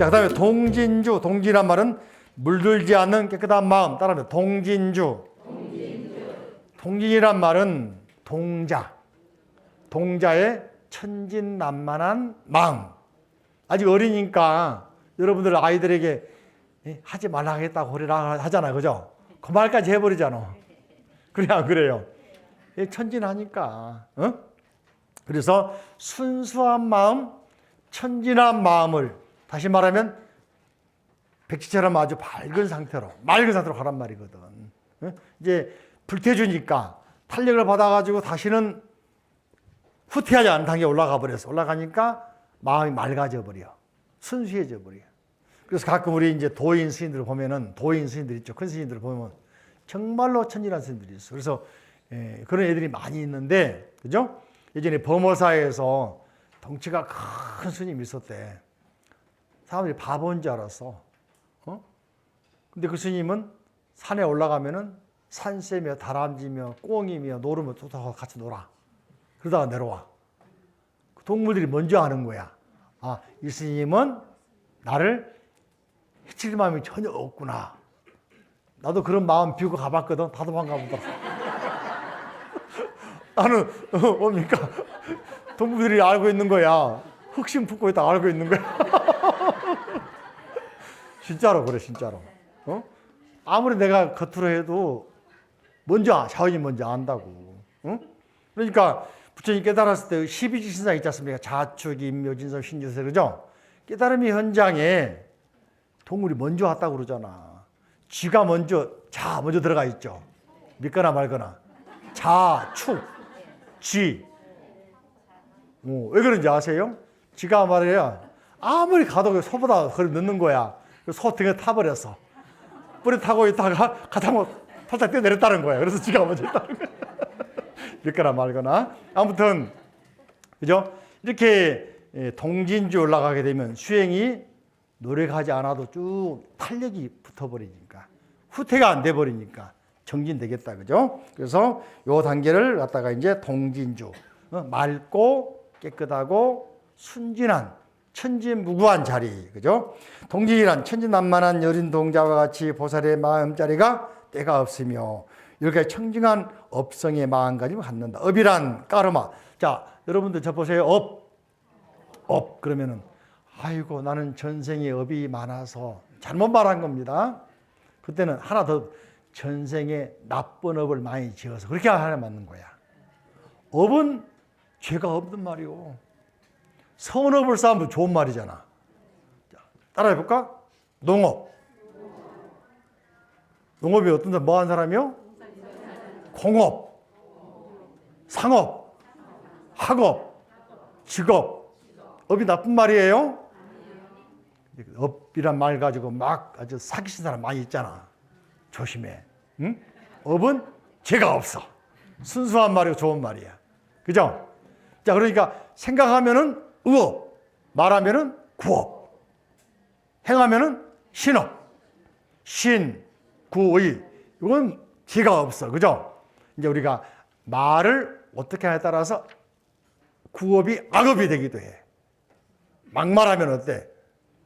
자, 그 다음에 동진주. 동진이란 말은 물들지 않는 깨끗한 마음. 따라하면 동진주. 동진이란 말은 동자. 동자의 천진난만한 마음. 아직 어리니까 여러분들 아이들에게 예, 하지 말라 하겠다고 그러라 하잖아. 그죠? 그 말까지 해버리잖아. 그래, 안 그래요? 예, 천진하니까. 어? 그래서 순수한 마음, 천진한 마음을 다시 말하면 백지처럼 아주 밝은 상태로 맑은 상태로 가란 말이거든. 어? 이제 불태주니까 탄력을 받아가지고 다시는 후퇴하지 않은 단계에 올라가 버렸어. 올라가니까 마음이 맑아져 버려. 순수해져 버려. 그래서 가끔 우리 이제 도인 스님들 보면은 도인 스님들 있죠. 큰 스님들 보면 정말로 천진한 스님들이 있어. 그래서 예, 그런 애들이 많이 있는데, 그죠? 예전에 범어사에서 덩치가 큰 스님이 있었대. 사람들이 바보인 줄 알았어. 어? 근데 그 스님은 산에 올라가면은 산새며 다람쥐며 꽁이며 노르며 또 같이 놀아. 그러다가 내려와. 그 동물들이 먼저 아는 거야. 아, 이 스님은 나를 해칠 마음이 전혀 없구나. 나도 그런 마음 비우고 가봤거든. 다 도망가 보더라. 나는 어, 뭡니까? 동물들이 알고 있는 거야. 흑심 품고 있다 알고 있는 거야. 진짜로 그래 진짜로. 어? 아무리 내가 겉으로 해도 먼저 샤오님 먼저 안다고. 어? 그러니까 부처님 깨달았을 때 12지 신상 있지 않습니까? 자축, 임묘진성, 신유세 그죠? 깨달음의 현장에 동물이 먼저 왔다고 그러잖아. 쥐가 먼저 자 먼저 들어가 있죠. 믿거나 말거나. 자, 축, 쥐. 어, 왜 그런지 아세요? 쥐가 말이야. 아무리 가도 그 소보다 거리 넣는 거야. 그소 등에 타버렸어. 뿌리 타고 있다가 가다 못 살짝 뛰어내렸다는 거야. 그래서 먼저 있다는 거야. 믿거나 말거나. 아무튼, 그죠? 이렇게 예, 동진주 올라가게 되면 수행이 노력하지 않아도 쭉 탄력이 붙어버리니까 후퇴가 안 돼버리니까 정진되겠다 그죠? 그래서 요 단계를 갖다가 이제 동진주 어, 맑고 깨끗하고 순진한 천진무구한 자리 그죠? 동진이란 천진난만한 여린 동자와 같이 보살의 마음자리가 때가 없으며 이렇게 청정한 업성의 마음가짐을 갖는다. 업이란 까르마. 자, 여러분들 저 보세요. 업. 업 그러면은 아이고 나는 전생에 업이 많아서 잘못 말한 겁니다. 그때는 하나 더 전생에 나쁜 업을 많이 지어서 그렇게 하나 맞는 거야. 업은 죄가 없는 말이오. 선업을 쌓으면 좋은 말이잖아. 자, 따라해 볼까? 농업. 농업이 어떤 사람, 뭐한 사람이요? 공업, 상업, 학업, 직업. 업이 나쁜 말이에요? 업이란 말 가지고 막 아주 사기친 사람 많이 있잖아. 조심해. 응? 업은 죄가 없어. 순수한 말이고 좋은 말이야. 그죠? 자, 그러니까 생각하면은 의업, 말하면은 구업, 행하면은 신업, 신, 구의. 이건 죄가 없어. 그죠? 이제 우리가 말을 어떻게 하냐에 따라서 구업이 악업이 되기도 해. 막말하면 어때?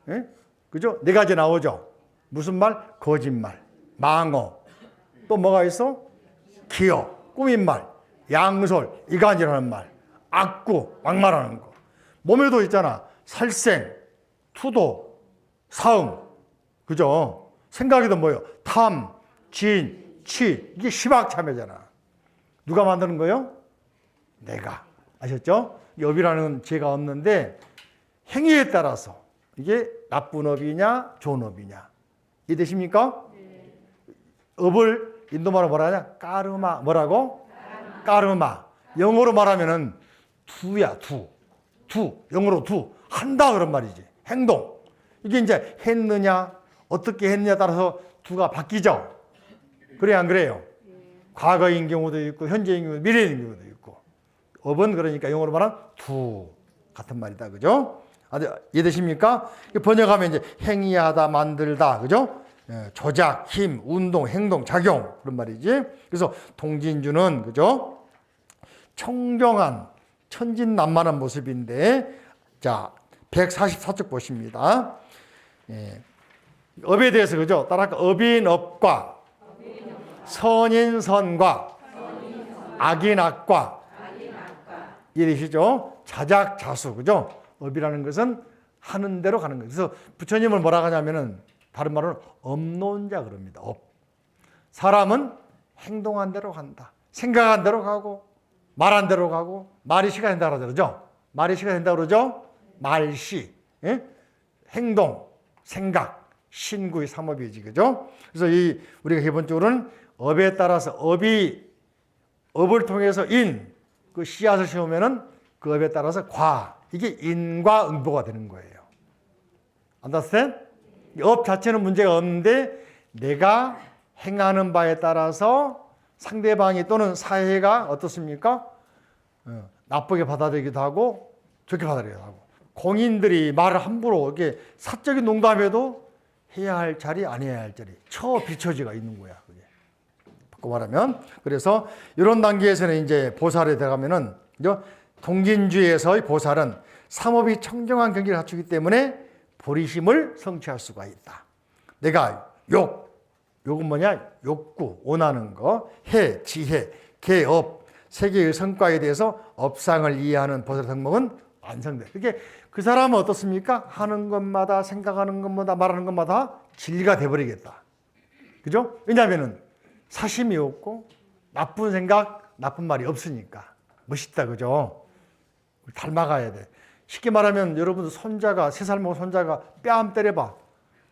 예? 그죠? 네 가지 나오죠? 무슨 말? 거짓말, 망어. 또 뭐가 있어? 기어, 꾸민 말, 양솔, 이간질하는 말, 악구, 막말하는 거. 몸에도 있잖아. 살생, 투도, 사응. 그죠? 생각이도 뭐요? 탐, 진, 치. 이게 시박참회잖아. 누가 만드는 거요? 내가. 아셨죠? 업이라는 죄가 없는데 행위에 따라서 이게 나쁜 업이냐 좋은 업이냐 이해되십니까? 업을 인도말로 뭐라 하냐? 까르마 뭐라고? 까르마 영어로 말하면은 두야 두. 두 영어로 두 한다 그런 말이지 행동 이게 이제 했느냐 어떻게 했느냐에 따라서 두가 바뀌죠 그래 안 그래요? 과거인 경우도 있고 현재인 경우도 미래인 경우도 있고 업은 그러니까 영어로 말하면 두 같은 말이다 그죠? 아주 이해되십니까? 번역하면 이제 행위하다, 만들다, 그죠? 예, 조작, 힘, 운동, 행동, 작용 그런 말이지. 그래서 동진주는 그죠? 청정한 천진난만한 모습인데 자 144쪽 보십니다. 예. 업에 대해서 그죠? 따라할까? 업인 업과 선인 선과 악인 악과 이해되시죠? 자작 자수 그죠? 업이라는 것은 하는 대로 가는 거예요. 그래서 부처님을 뭐라 하냐면은 다른 말로는 업론자 그럽니다. 업. 사람은 행동한 대로 간다. 생각한 대로 가고 말한 대로 가고 말이 시가 된다 그러죠. 말이 시가 된다 그러죠. 말시. 예? 행동, 생각, 신구의 삼업이지 그죠? 그래서 이 우리가 기본적으로는 업에 따라서 업이 업을 통해서 인, 그 씨앗을 심으면은 그 업에 따라서 과, 이게 인과 응보가 되는 거예요. understand? 업 자체는 문제가 없는데 내가 행하는 바에 따라서 상대방이 또는 사회가 어떻습니까? 어, 나쁘게 받아들이기도 하고 좋게 받아들이기도 하고 공인들이 말을 함부로 이렇게 사적인 농담에도 해야 할 자리 안 해야 할 자리 처 비처지가 있는 거야 그게 바꿔 말하면 그래서 이런 단계에서는 이제 보살에 들어가면은 이제 동진주의에서의 보살은 삼업이 청정한 경기를 갖추기 때문에 보리심을 성취할 수가 있다. 내가 욕, 욕은 뭐냐? 욕구, 원하는 거, 해, 지혜, 개업, 세계의 성과에 대해서 업상을 이해하는 보살 성목은 완성돼. 그게 그 사람은 어떻습니까? 하는 것마다 생각하는 것마다 말하는 것마다 진리가 돼버리겠다. 그죠? 왜냐하면은 사심이 없고 나쁜 생각, 나쁜 말이 없으니까 멋있다, 그죠? 닮아가야 돼. 쉽게 말하면 여러분 손자가 세 살 먹은 손자가 뺨 때려봐.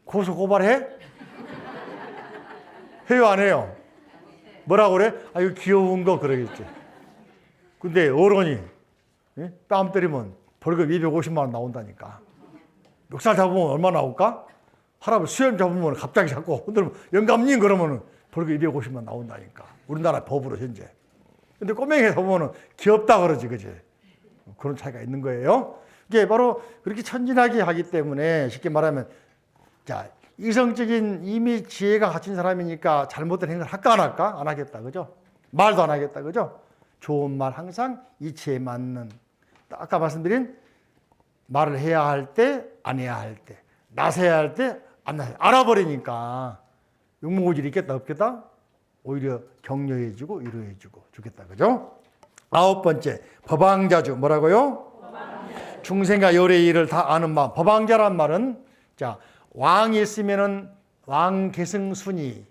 고소 고발해? 해요 안 해요? 뭐라고 그래? 아 이거 귀여운 거 그러겠지. 근데 어른이 예? 뺨 때리면 벌금 250만 원 나온다니까. 멱살 잡으면 얼마 나올까? 할아버지 수염 잡으면 갑자기 잡고 흔들면 영감님 그러면은 벌금 250만 원 나온다니까. 우리나라 법으로 현재. 근데 꼬맹이 잡으면은 귀엽다 그러지, 그지? 그런 차이가 있는 거예요. 이게 바로 그렇게 천진하게 하기 때문에 쉽게 말하면 자 이성적인 이미 지혜가 갖춘 사람이니까 잘못된 행동을 할까 안 할까 안 하겠다 그죠? 말도 안 하겠다 그죠? 좋은 말 항상 이치에 맞는 아까 말씀드린 말을 해야 할 때 안 해야 할 때 나서야 할 때 안 나서 알아버리니까 일이 있겠다 없겠다 오히려 격려해주고 위로해주고 좋겠다 그죠? 아홉 번째 법왕자주 뭐라고요? 중생과 열의 일을 다 아는 마음. 법왕자란 말은 자 왕이 있으면은 왕 계승순이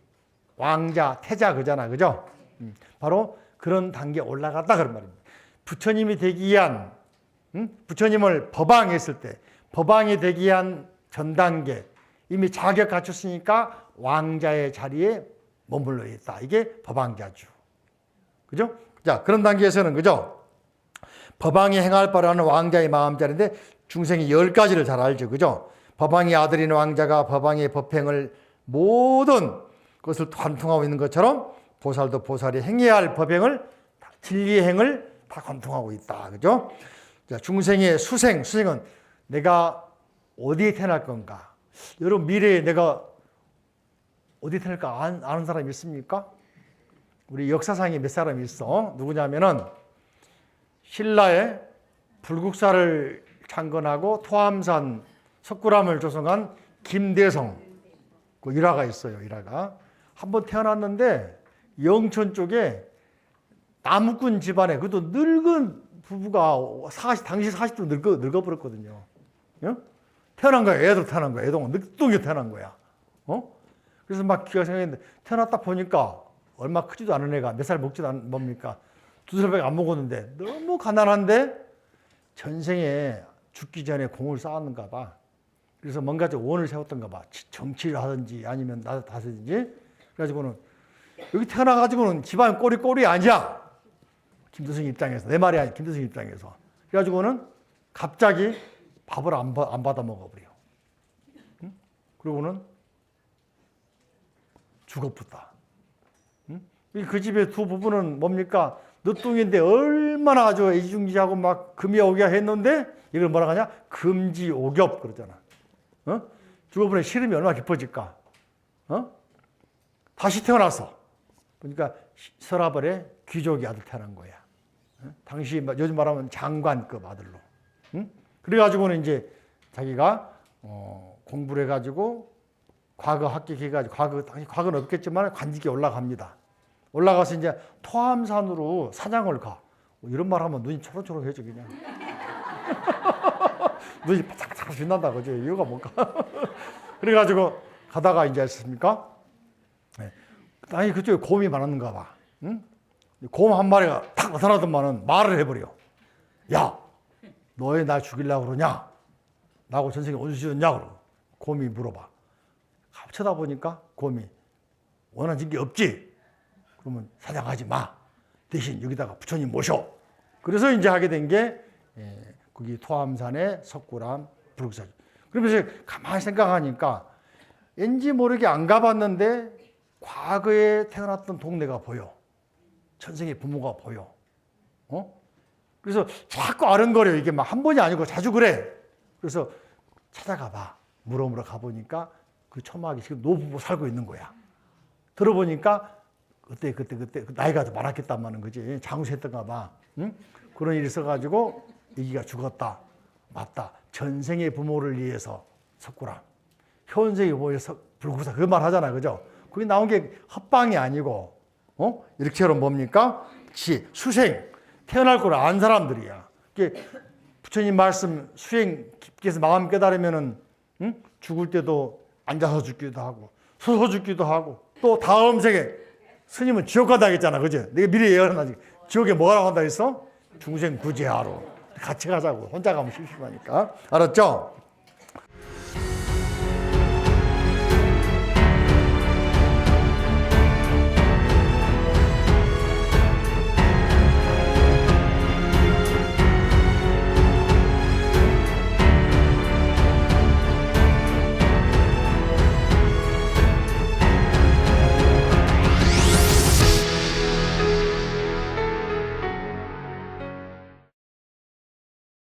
왕자 태자 그잖아 그죠? 음, 바로 그런 단계 에 올라갔다 그런 말입니다. 부처님이 되기 위한 음? 부처님을 법왕했을 때 법왕이 되기 위한 전 단계 이미 자격 갖췄으니까 왕자의 자리에 머물러 있다. 이게 법왕자주. 그죠? 자, 그런 단계에서는 그죠? 법왕이 행할 바라는 왕자의 마음자리인데 중생이 열 가지를 잘 알죠. 그죠? 법왕의 아들인 왕자가 법왕의 법행을 모든 것을 관통하고 있는 것처럼 보살도 보살이 행해야 할 법행을 진리의 행을 다 관통하고 있다. 그죠? 자, 중생의 수생, 수생은 내가 어디에 태어날 건가? 여러분 미래에 내가 어디에 태어날까 아는 사람 있습니까? 우리 역사상에 몇 사람이 있어. 누구냐면은 신라에 불국사를 창건하고 토암산 석굴암을 조성한 김대성 그 일화가 있어요. 일화가 한번 태어났는데 영천 쪽에 나무꾼 집안에 그것도 늙은 부부가 40, 당시 40도 늙어, 늙어버렸거든요. 어? 태어난 거야. 애들 태어난 거야. 애동은 늑동이 태어난 거야. 어? 그래서 막 기가 생각했는데 태어났다 보니까 얼마 크지도 않은 애가 몇 살 먹지도 않 뭡니까? 두 살밖에 안 먹었는데 너무 가난한데 전생에 죽기 전에 공을 쌓았는가 봐. 그래서 뭔가 좀 원을 세웠던가 봐. 정치를 하든지 아니면 나도 다든지 그래가지고는 여기 태어나가지고는 집안 꼬리 꼬리 아니야. 김두승 입장에서 내 말이 아니 김두승 입장에서 그래가지고는 갑자기 밥을 안, 받- 안 받아 먹어버려. 응? 그리고는 죽어붙다. 응? 이그 집의 두 부부는 뭡니까? 늦둥인데 얼마나 아주 애지중지하고 막 금이 오게 했는데 이걸 뭐라 하냐? 금지오겹 그러잖아. 어? 죽어보니 시름이 얼마나 깊어질까? 어? 다시 태어나서 그러니까 서라벌의 귀족이 아들 태어난 거야. 어? 당시 뭐 요즘 말하면 장관급 아들로. 응? 그래가지고는 이제 자기가 어, 공부를 해가지고 과거 합격해가지고 과거 당연히 과거는 없겠지만 관직에 올라갑니다. 올라가서 이제 토암산으로 사장을 가. 뭐 이런 말 하면 눈이 초롱초롱해져 그냥. 눈이 바짝바짝 빛난다 그죠? 이유가 뭘까? 그래가지고 가다가 이제 했습니까? 네. 아니 그쪽에 곰이 많았는가 봐. 응? 곰 한 마리가 탁 나타나더만은 말을 해버려. 야, 너희 날 죽이려고 그러냐? 나하고 전생에 원수였냐? 그러고 곰이 물어봐. 쳐다보니까 곰이 원하는 게 없지. 그러면 사냥하지 마. 대신 여기다가 부처님 모셔. 그래서 이제 하게 된게 예, 거기 토암산의 석굴암 불국사. 그러면서 가만히 생각하니까 왠지 모르게 안 가봤는데 과거에 태어났던 동네가 보여. 천생의 부모가 보여. 어? 그래서 자꾸 아른거려. 이게 막 한 번이 아니고 자주 그래. 그래서 찾아가 봐. 물어물어 가보니까 그 처마하게 지금 노부부 살고 있는 거야. 들어보니까 그때 그때 그때 그 나이가 더 많았겠단 말인 거지. 장수했던가 봐. 응? 그런 일이 있어가지고 이기가 죽었다. 맞다. 전생의 부모를 위해서 석구람. 현생의 부모에 서 불구사 그 말 하잖아. 그죠? 그게 나온 게 헛방이 아니고 어? 이렇게는 뭡니까? 지 수생 태어날 걸 안 사람들이야. 이게 부처님 말씀 수행 깊게 해서 마음 깨달으면은 응? 죽을 때도 앉아서 죽기도 하고 서서 죽기도 하고 또 다음 생에 스님은 지옥 간다 했잖아. 그죠? 내가 미리 예언하지. 지옥에 뭐라고 한다 했어? 중생 구제하러 같이 가자고. 혼자 가면 심심하니까. 알았죠?